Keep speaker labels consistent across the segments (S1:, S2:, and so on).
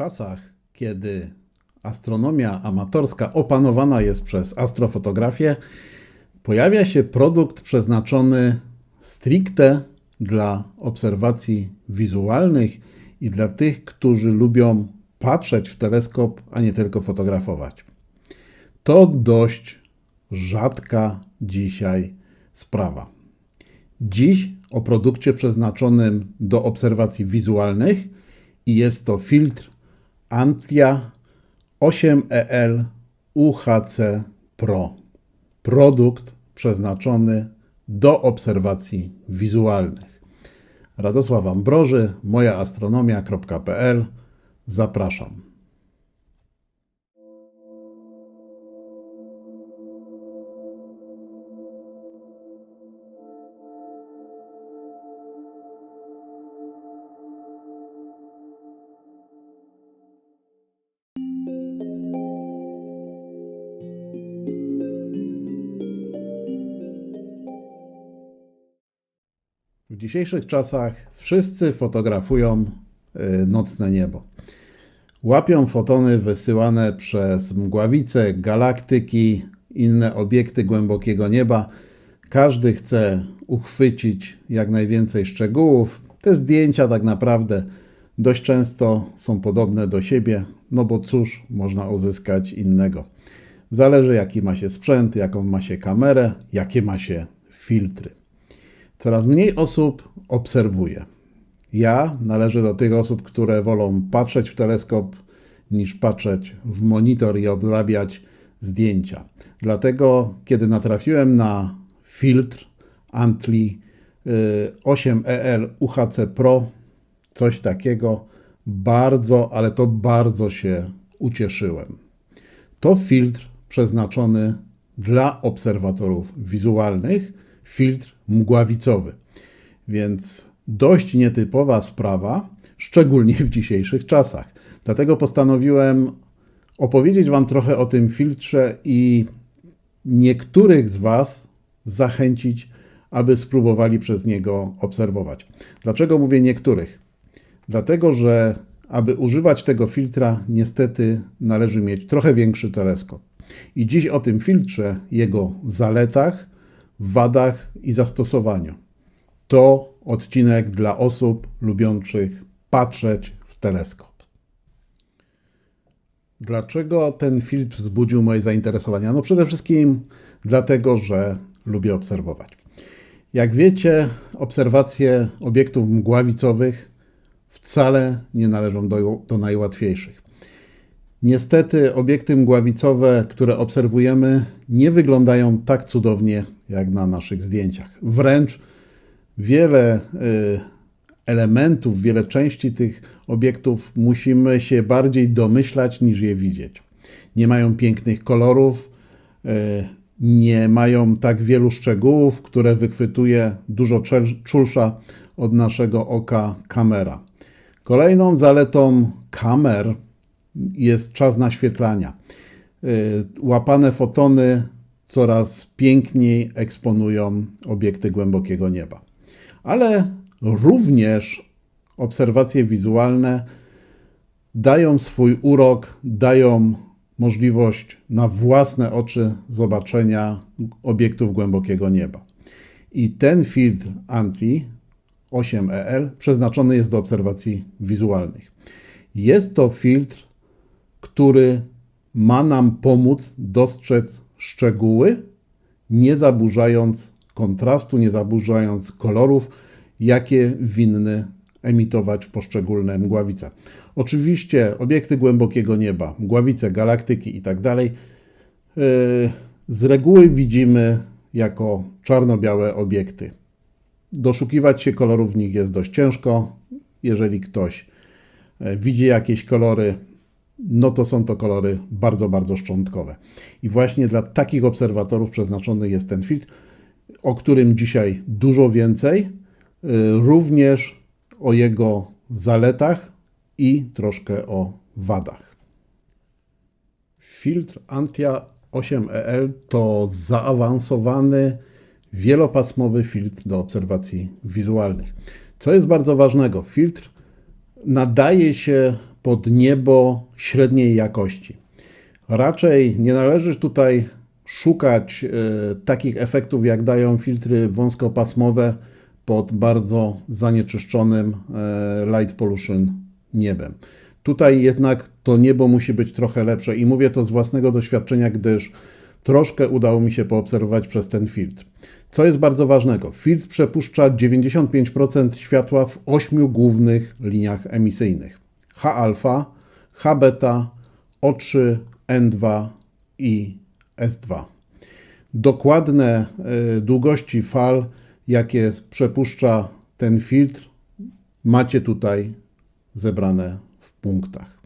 S1: czasach, kiedy astronomia amatorska opanowana jest przez astrofotografię, pojawia się produkt przeznaczony stricte dla obserwacji wizualnych i dla tych, którzy lubią patrzeć w teleskop, a nie tylko fotografować. To dość rzadka dzisiaj sprawa. Dziś o produkcie przeznaczonym do obserwacji wizualnych i jest to filtr Antlia 8EL UHC Pro. Produkt przeznaczony do obserwacji wizualnych. Radosław Ambroży, mojaastronomia.pl. Zapraszam. Dzisiejszych czasach wszyscy fotografują y, nocne niebo. Łapią fotony wysyłane przez mgławice, galaktyki, inne obiekty głębokiego nieba. Każdy chce uchwycić jak najwięcej szczegółów. Te zdjęcia tak naprawdę dość często są podobne do siebie, no bo cóż można uzyskać innego. Zależy jaki ma się sprzęt, jaką ma się kamerę, jakie ma się filtry. Coraz mniej osób obserwuje. Ja należę do tych osób, które wolą patrzeć w teleskop niż patrzeć w monitor i obrabiać zdjęcia. Dlatego, kiedy natrafiłem na filtr Antli 8EL UHC Pro, coś takiego, bardzo, ale to bardzo się ucieszyłem. To filtr przeznaczony dla obserwatorów wizualnych, filtr mgławicowy. Więc dość nietypowa sprawa, szczególnie w dzisiejszych czasach. Dlatego postanowiłem opowiedzieć Wam trochę o tym filtrze i niektórych z Was zachęcić, aby spróbowali przez niego obserwować. Dlaczego mówię niektórych? Dlatego, że aby używać tego filtra, niestety należy mieć trochę większy teleskop. I dziś o tym filtrze, jego zaletach, wadach i zastosowaniu. To odcinek dla osób lubiących patrzeć w teleskop. Dlaczego ten filtr wzbudził moje zainteresowania? No przede wszystkim dlatego, że lubię obserwować. Jak wiecie, obserwacje obiektów mgławicowych wcale nie należą do, do najłatwiejszych. Niestety obiekty mgławicowe, które obserwujemy, nie wyglądają tak cudownie jak na naszych zdjęciach. Wręcz wiele y, elementów, wiele części tych obiektów musimy się bardziej domyślać niż je widzieć. Nie mają pięknych kolorów, y, nie mają tak wielu szczegółów, które wychwytuje dużo czulsza od naszego oka kamera. Kolejną zaletą kamer jest czas naświetlania. Y, łapane fotony coraz piękniej eksponują obiekty głębokiego nieba. Ale również obserwacje wizualne dają swój urok, dają możliwość na własne oczy zobaczenia obiektów głębokiego nieba. I ten filtr Anti 8EL przeznaczony jest do obserwacji wizualnych. Jest to filtr który ma nam pomóc dostrzec szczegóły, nie zaburzając kontrastu, nie zaburzając kolorów, jakie winny emitować poszczególne mgławice. Oczywiście obiekty głębokiego nieba, mgławice, galaktyki itd. Tak yy, z reguły widzimy jako czarno-białe obiekty. Doszukiwać się kolorów w nich jest dość ciężko. Jeżeli ktoś yy, widzi jakieś kolory, no to są to kolory bardzo, bardzo szczątkowe. I właśnie dla takich obserwatorów przeznaczony jest ten filtr, o którym dzisiaj dużo więcej, y, również o jego zaletach i troszkę o wadach. Filtr Antia 8EL to zaawansowany, wielopasmowy filtr do obserwacji wizualnych. Co jest bardzo ważnego, filtr nadaje się pod niebo średniej jakości. Raczej nie należy tutaj szukać e, takich efektów, jak dają filtry wąskopasmowe pod bardzo zanieczyszczonym e, light pollution niebem. Tutaj jednak to niebo musi być trochę lepsze i mówię to z własnego doświadczenia, gdyż troszkę udało mi się poobserwować przez ten filtr. Co jest bardzo ważnego? Filtr przepuszcza 95% światła w ośmiu głównych liniach emisyjnych: H-alfa, H-beta, O3, N2 i S2. Dokładne y, długości fal, jakie przepuszcza ten filtr, macie tutaj zebrane w punktach.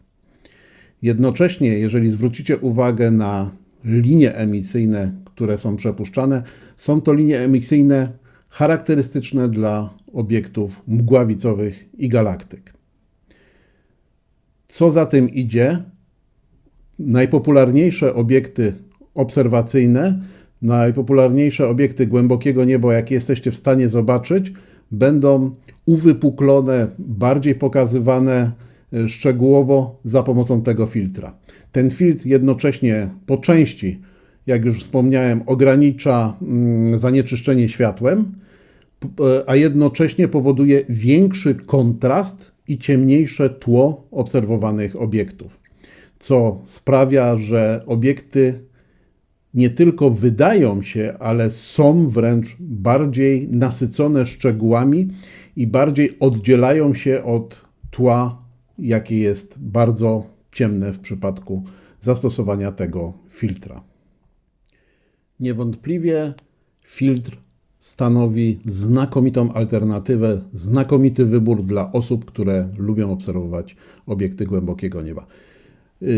S1: Jednocześnie, jeżeli zwrócicie uwagę na linie emisyjne, które są przepuszczane, są to linie emisyjne charakterystyczne dla obiektów mgławicowych i galaktyk. Co za tym idzie? Najpopularniejsze obiekty obserwacyjne, najpopularniejsze obiekty głębokiego nieba, jakie jesteście w stanie zobaczyć, będą uwypuklone, bardziej pokazywane e, szczegółowo za pomocą tego filtra. Ten filtr jednocześnie po części, jak już wspomniałem, ogranicza mm, zanieczyszczenie światłem, e, a jednocześnie powoduje większy kontrast i ciemniejsze tło obserwowanych obiektów, co sprawia, że obiekty nie tylko wydają się, ale są wręcz bardziej nasycone szczegółami i bardziej oddzielają się od tła, jakie jest bardzo ciemne w przypadku zastosowania tego filtra. Niewątpliwie filtr stanowi znakomitą alternatywę, znakomity wybór dla osób, które lubią obserwować obiekty głębokiego nieba.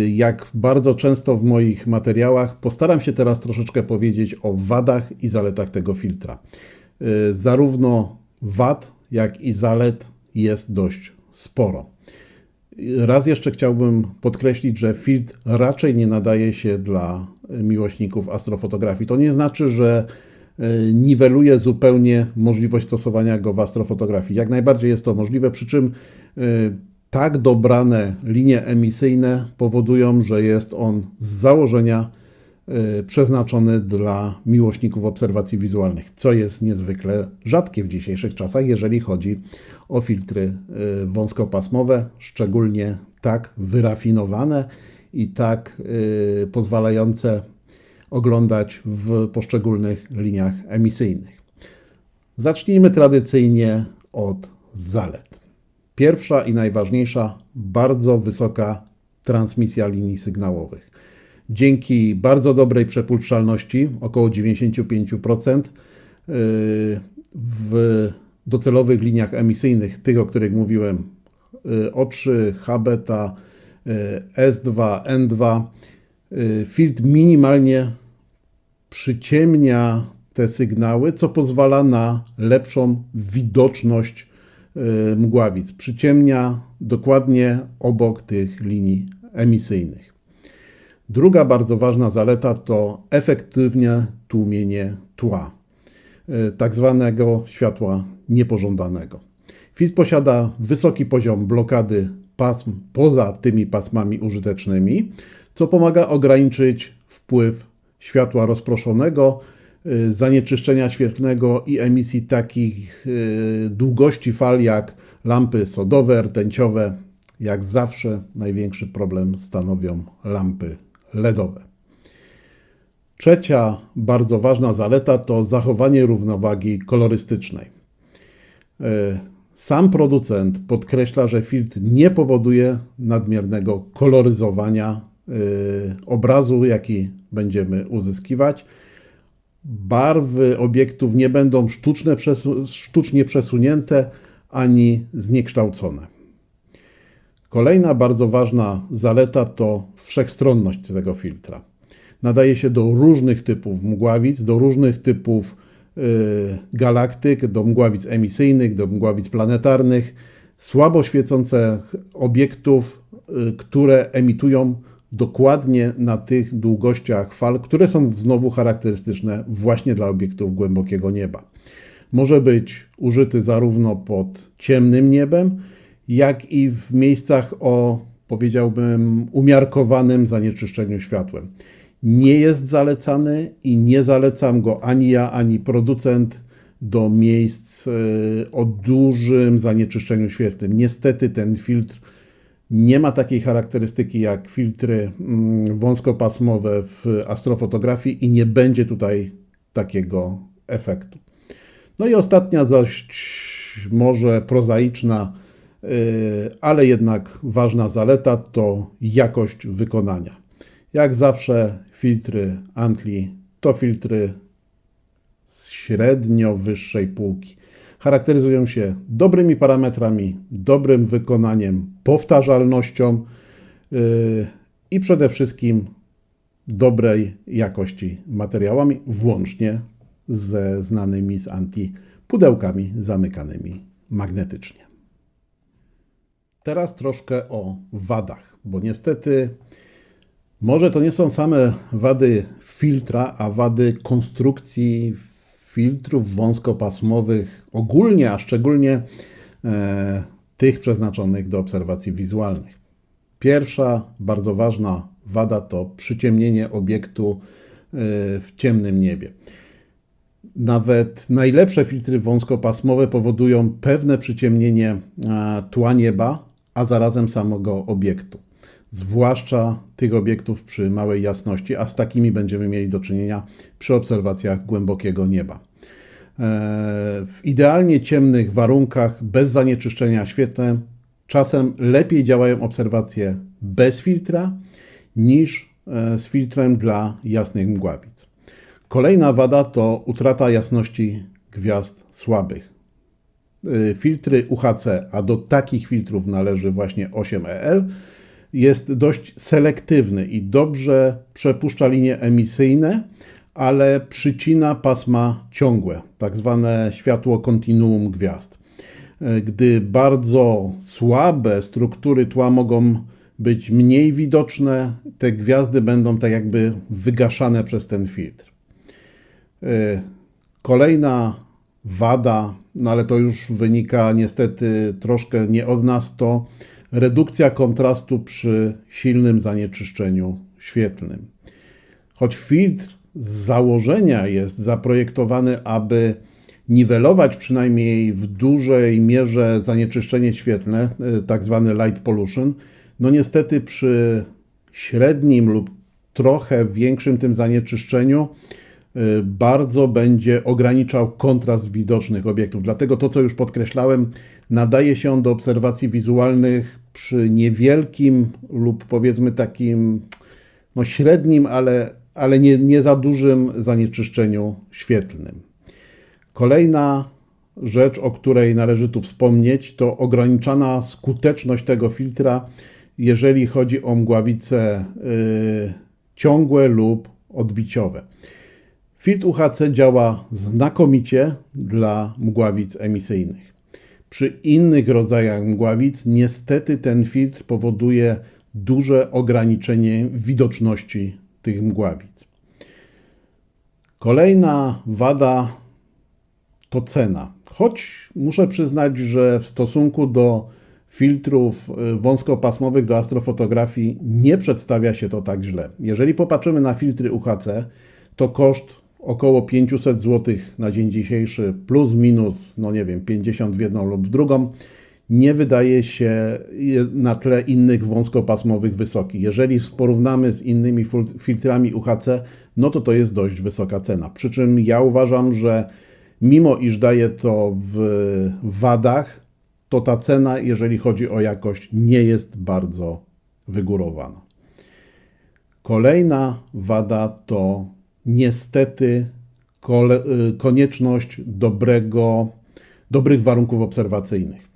S1: Jak bardzo często w moich materiałach, postaram się teraz troszeczkę powiedzieć o wadach i zaletach tego filtra. Zarówno wad, jak i zalet jest dość sporo. Raz jeszcze chciałbym podkreślić, że filtr raczej nie nadaje się dla miłośników astrofotografii. To nie znaczy, że niweluje zupełnie możliwość stosowania go w astrofotografii. Jak najbardziej jest to możliwe, przy czym e, tak dobrane linie emisyjne powodują, że jest on z założenia e, przeznaczony dla miłośników obserwacji wizualnych, co jest niezwykle rzadkie w dzisiejszych czasach, jeżeli chodzi o filtry wąskopasmowe, szczególnie tak wyrafinowane i tak pozwalające oglądać w poszczególnych liniach emisyjnych. Zacznijmy tradycyjnie od zalet. Pierwsza i najważniejsza, bardzo wysoka transmisja linii sygnałowych. Dzięki bardzo dobrej przepuszczalności, około 95%, y, w docelowych liniach emisyjnych, tych o których mówiłem, y, O3, H beta, S2, N2. Y, filtr minimalnie przyciemnia te sygnały, co pozwala na lepszą widoczność y, mgławic. Przyciemnia dokładnie obok tych linii emisyjnych. Druga bardzo ważna zaleta to efektywne tłumienie tła, y, tak zwanego światła niepożądanego. Filtr posiada wysoki poziom blokady pasm poza tymi pasmami użytecznymi, co pomaga ograniczyć wpływ światła rozproszonego, y, zanieczyszczenia świetlnego i emisji takich y, długości fal jak lampy sodowe, rtęciowe. Jak zawsze największy problem stanowią lampy LEDowe. Trzecia bardzo ważna zaleta to zachowanie równowagi kolorystycznej. Sam producent podkreśla, że filtr nie powoduje nadmiernego koloryzowania y, obrazu, jaki będziemy uzyskiwać. Barwy obiektów nie będą sztuczne, sztucznie przesunięte ani zniekształcone. Kolejna bardzo ważna zaleta to wszechstronność tego filtra. Nadaje się do różnych typów mgławic, do różnych typów galaktyk, do mgławic emisyjnych, do mgławic planetarnych, słabo świecących obiektów, y, które emitują dokładnie na tych długościach fal, które są znowu charakterystyczne właśnie dla obiektów głębokiego nieba. Może być użyty zarówno pod ciemnym niebem, jak i w miejscach o powiedziałbym, umiarkowanym zanieczyszczeniu światłem. Nie jest zalecany i nie zalecam go ani ja, ani producent do miejsc e, o dużym zanieczyszczeniu świetlnym. Niestety ten filtr nie ma takiej charakterystyki jak filtry mm, wąskopasmowe w astrofotografii i nie będzie tutaj takiego efektu. No i ostatnia dość może prozaiczna, y, ale jednak ważna zaleta to jakość wykonania. Jak zawsze filtry Antli to filtry średnio wyższej półki. Charakteryzują się dobrymi parametrami, dobrym wykonaniem, powtarzalnością y, i przede wszystkim dobrej jakości materiałami, włącznie ze znanymi z Anti pudełkami zamykanymi magnetycznie. Teraz troszkę o wadach, bo niestety może to nie są same wady filtra, a wady konstrukcji filtrów wąskopasmowych ogólnie, a szczególnie e, tych przeznaczonych do obserwacji wizualnych. Pierwsza, bardzo ważna wada to przyciemnienie obiektu e, w ciemnym niebie. Nawet najlepsze filtry wąskopasmowe powodują pewne przyciemnienie e, tła nieba, a zarazem samego obiektu. Zwłaszcza tych obiektów przy małej jasności, a z takimi będziemy mieli do czynienia przy obserwacjach głębokiego nieba. E, w idealnie ciemnych warunkach, bez zanieczyszczenia świetlem, czasem lepiej działają obserwacje bez filtra niż e, z filtrem dla jasnych mgławic. Kolejna wada to utrata jasności gwiazd słabych. Y, filtry UHC, a do takich filtrów należy właśnie 8EL, jest dość selektywny i dobrze przepuszcza linie emisyjne, ale przycina pasma ciągłe, tak zwane światło kontinuum gwiazd. Y, gdy bardzo słabe struktury tła mogą być mniej widoczne, te gwiazdy będą tak jakby wygaszane przez ten filtr. Y, kolejna wada, no ale to już wynika niestety troszkę nie od nas, to redukcja kontrastu przy silnym zanieczyszczeniu świetlnym. Choć filtr z założenia jest zaprojektowany, aby niwelować przynajmniej w dużej mierze zanieczyszczenie świetlne, y, tak zwany light pollution, no niestety przy średnim lub trochę większym tym zanieczyszczeniu bardzo będzie ograniczał kontrast widocznych obiektów. Dlatego to, co już podkreślałem, nadaje się on do obserwacji wizualnych przy niewielkim lub powiedzmy takim no średnim, ale, ale nie, nie za dużym zanieczyszczeniu świetlnym. Kolejna rzecz, o której należy tu wspomnieć, to ograniczana skuteczność tego filtra, jeżeli chodzi o mgławice yy, ciągłe lub odbiciowe. Filtr UHC działa znakomicie dla mgławic emisyjnych. Przy innych rodzajach mgławic niestety ten filtr powoduje duże ograniczenie widoczności tych mgławic. Kolejna wada to cena. Choć muszę przyznać, że w stosunku do filtrów y, wąskopasmowych do astrofotografii nie przedstawia się to tak źle. Jeżeli popatrzymy na filtry UHC, to koszt około 500 zł na dzień dzisiejszy, plus minus, no nie wiem, 50 w jedną lub w drugą, nie wydaje się na tle innych wąskopasmowych wysoki. Jeżeli porównamy z innymi filtrami UHC, no to to jest dość wysoka cena. Przy czym ja uważam, że mimo iż daje to w wadach, to ta cena, jeżeli chodzi o jakość, nie jest bardzo wygórowana. Kolejna wada to niestety y, konieczność dobrego, dobrych warunków obserwacyjnych.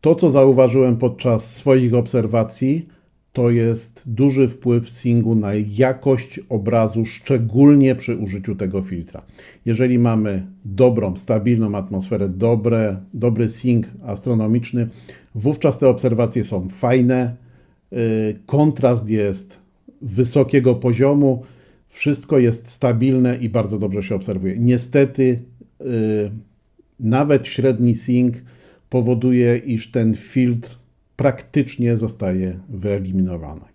S1: To, co zauważyłem podczas swoich obserwacji, to jest duży wpływ singu na jakość obrazu, szczególnie przy użyciu tego filtra. Jeżeli mamy dobrą, stabilną atmosferę, dobre, dobry sing astronomiczny, wówczas te obserwacje są fajne, y, kontrast jest wysokiego poziomu, wszystko jest stabilne i bardzo dobrze się obserwuje. Niestety, yy, nawet średni sync powoduje, iż ten filtr praktycznie zostaje wyeliminowana.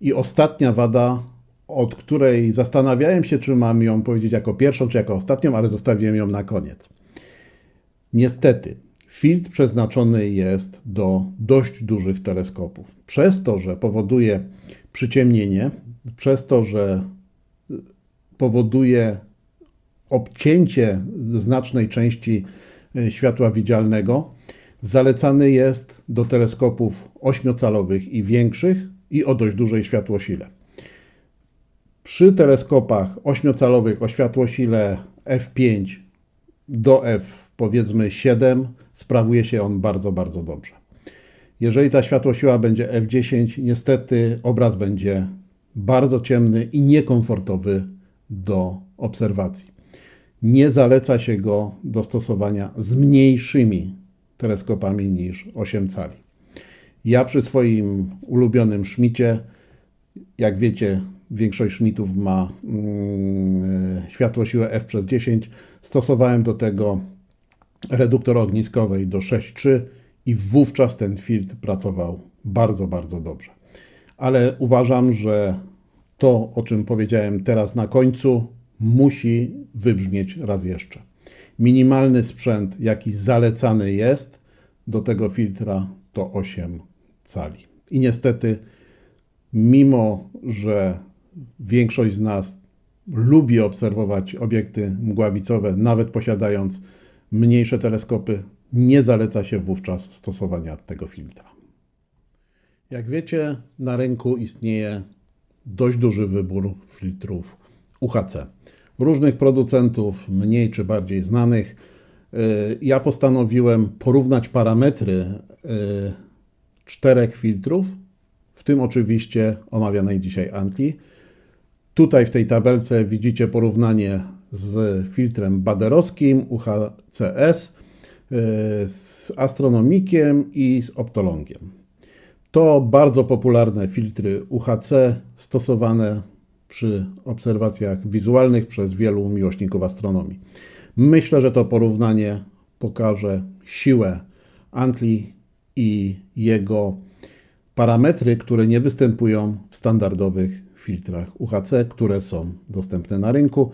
S1: I ostatnia wada, od której zastanawiałem się, czy mam ją powiedzieć jako pierwszą, czy jako ostatnią, ale zostawiłem ją na koniec. Niestety, filtr przeznaczony jest do dość dużych teleskopów. Przez to, że powoduje przyciemnienie, przez to, że powoduje obcięcie znacznej części e, światła widzialnego, zalecany jest do teleskopów ośmiocalowych i większych i o dość dużej światłosile. Przy teleskopach ośmiocalowych o światłosile f5 do f powiedzmy 7 sprawuje się on bardzo, bardzo dobrze. Jeżeli ta światłosiła będzie f10, niestety obraz będzie bardzo ciemny i niekomfortowy do obserwacji. Nie zaleca się go do stosowania z mniejszymi teleskopami niż 8 cali. Ja przy swoim ulubionym szmicie, jak wiecie, większość szmitów ma mm, światło siłę f przez 10, stosowałem do tego reduktor ogniskowej do 6.3 i wówczas ten filtr pracował bardzo, bardzo dobrze. Ale uważam, że to, o czym powiedziałem teraz na końcu, musi wybrzmieć raz jeszcze. Minimalny sprzęt, jaki zalecany jest do tego filtra, to 8 cali. I niestety, mimo że większość z nas lubi obserwować obiekty mgławicowe, nawet posiadając mniejsze teleskopy, nie zaleca się wówczas stosowania tego filtra. Jak wiecie, na rynku istnieje dość duży wybór filtrów UHC. Różnych producentów, mniej czy bardziej znanych. Y, ja postanowiłem porównać parametry y, czterech filtrów, w tym oczywiście omawianej dzisiaj Antli. Tutaj w tej tabelce widzicie porównanie z filtrem baderowskim UHCS, y, z astronomikiem i z optolongiem. To bardzo popularne filtry UHC stosowane przy obserwacjach wizualnych przez wielu miłośników astronomii. Myślę, że to porównanie pokaże siłę Antli i jego parametry, które nie występują w standardowych filtrach UHC, które są dostępne na rynku.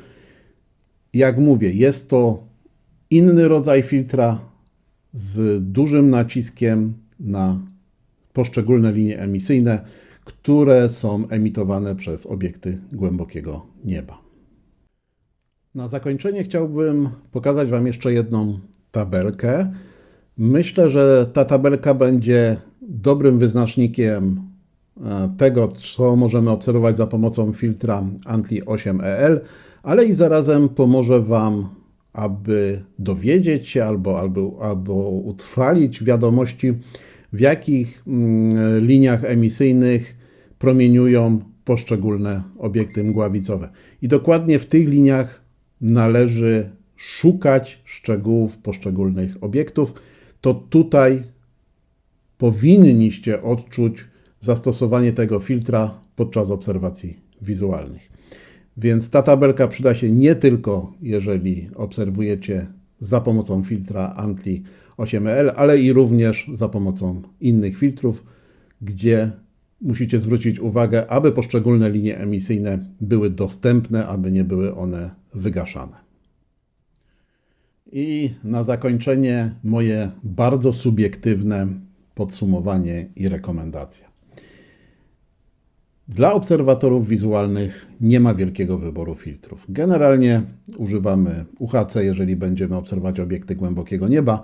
S1: Jak mówię, jest to inny rodzaj filtra z dużym naciskiem na poszczególne linie emisyjne, które są emitowane przez obiekty głębokiego nieba. Na zakończenie chciałbym pokazać Wam jeszcze jedną tabelkę. Myślę, że ta tabelka będzie dobrym wyznacznikiem e, tego, co możemy obserwować za pomocą filtra Antli 8EL, ale i zarazem pomoże Wam, aby dowiedzieć się albo, albo, albo utrwalić wiadomości, w jakich mm, liniach emisyjnych promieniują poszczególne obiekty mgławicowe. I dokładnie w tych liniach należy szukać szczegółów poszczególnych obiektów. To tutaj powinniście odczuć zastosowanie tego filtra podczas obserwacji wizualnych. Więc ta tabelka przyda się nie tylko, jeżeli obserwujecie za pomocą filtra Antli 8L, ale i również za pomocą innych filtrów, gdzie musicie zwrócić uwagę, aby poszczególne linie emisyjne były dostępne, aby nie były one wygaszane. I na zakończenie moje bardzo subiektywne podsumowanie i rekomendacja. Dla obserwatorów wizualnych nie ma wielkiego wyboru filtrów. Generalnie używamy UHC, jeżeli będziemy obserwować obiekty głębokiego nieba.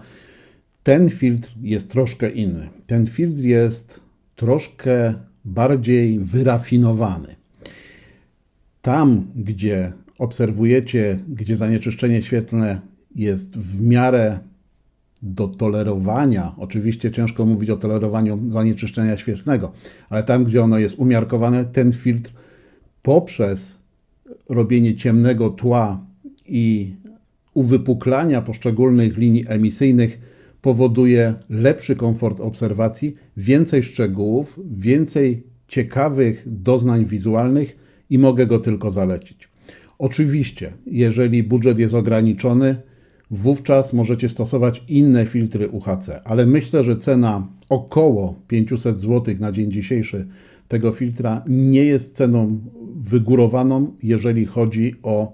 S1: Ten filtr jest troszkę inny. Ten filtr jest troszkę bardziej wyrafinowany. Tam, gdzie obserwujecie, gdzie zanieczyszczenie świetlne jest w miarę do tolerowania, oczywiście ciężko mówić o tolerowaniu zanieczyszczenia świetlnego, ale tam, gdzie ono jest umiarkowane, ten filtr poprzez robienie ciemnego tła i uwypuklania poszczególnych linii emisyjnych powoduje lepszy komfort obserwacji, więcej szczegółów, więcej ciekawych doznań wizualnych i mogę go tylko zalecić. Oczywiście, jeżeli budżet jest ograniczony, wówczas możecie stosować inne filtry UHC, ale myślę, że cena około 500 zł na dzień dzisiejszy tego filtra nie jest ceną wygórowaną, jeżeli chodzi o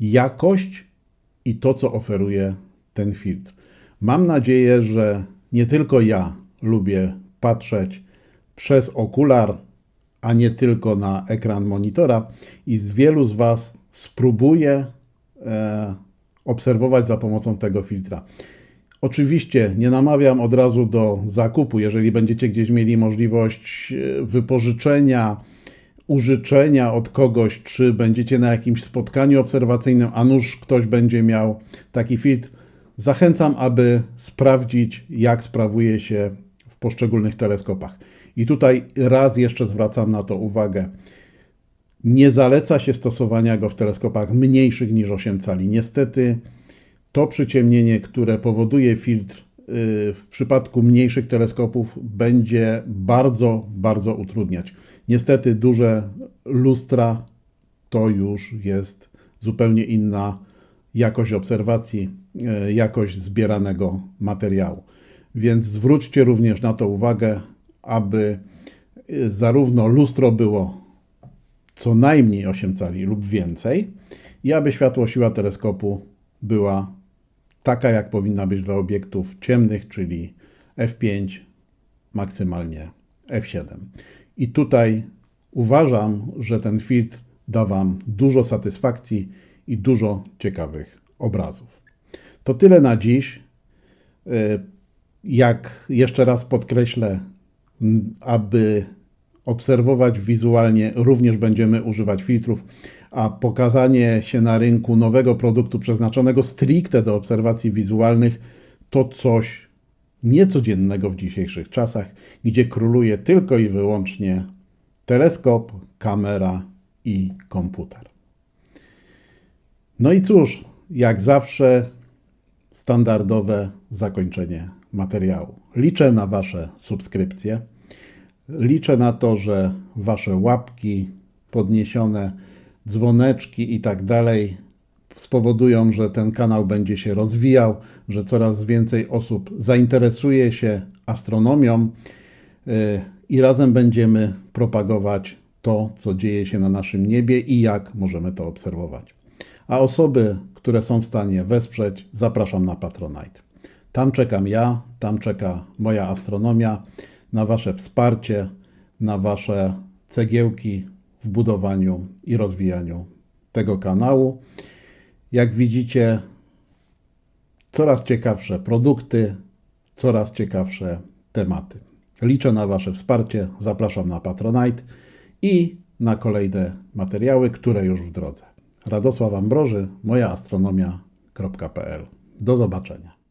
S1: jakość i to, co oferuje ten filtr. Mam nadzieję, że nie tylko ja lubię patrzeć przez okular, a nie tylko na ekran monitora i z wielu z Was spróbuję e, obserwować za pomocą tego filtra. Oczywiście nie namawiam od razu do zakupu, jeżeli będziecie gdzieś mieli możliwość e, wypożyczenia, użyczenia od kogoś, czy będziecie na jakimś spotkaniu obserwacyjnym, a nuż ktoś będzie miał taki filtr. Zachęcam, aby sprawdzić, jak sprawuje się w poszczególnych teleskopach. I tutaj raz jeszcze zwracam na to uwagę. Nie zaleca się stosowania go w teleskopach mniejszych niż 8 cali. Niestety to przyciemnienie, które powoduje filtr y, w przypadku mniejszych teleskopów będzie bardzo, bardzo utrudniać. Niestety duże lustra to już jest zupełnie inna jakość obserwacji, y, jakość zbieranego materiału. Więc zwróćcie również na to uwagę, aby y, zarówno lustro było co najmniej 8 cali lub więcej i aby światło siła teleskopu była taka, jak powinna być dla obiektów ciemnych, czyli f5, maksymalnie f7. I tutaj uważam, że ten filtr da Wam dużo satysfakcji i dużo ciekawych obrazów. To tyle na dziś. Y, jak jeszcze raz podkreślę, aby obserwować wizualnie, również będziemy używać filtrów, a pokazanie się na rynku nowego produktu przeznaczonego stricte do obserwacji wizualnych to coś niecodziennego w dzisiejszych czasach, gdzie króluje tylko i wyłącznie teleskop, kamera i komputer. No i cóż, jak zawsze, standardowe zakończenie materiału. Liczę na Wasze subskrypcje. Liczę na to, że Wasze łapki podniesione, dzwoneczki i tak dalej spowodują, że ten kanał będzie się rozwijał, że coraz więcej osób zainteresuje się astronomią y, i razem będziemy propagować to, co dzieje się na naszym niebie i jak możemy to obserwować. A osoby, które są w stanie wesprzeć, zapraszam na Patronite. Tam czekam ja, tam czeka moja astronomia na Wasze wsparcie, na Wasze cegiełki w budowaniu i rozwijaniu tego kanału. Jak widzicie, coraz ciekawsze produkty, coraz ciekawsze tematy. Liczę na Wasze wsparcie, zapraszam na Patronite i na kolejne materiały, które już w drodze. Radosław Ambroży, mojaastronomia.pl. Do zobaczenia.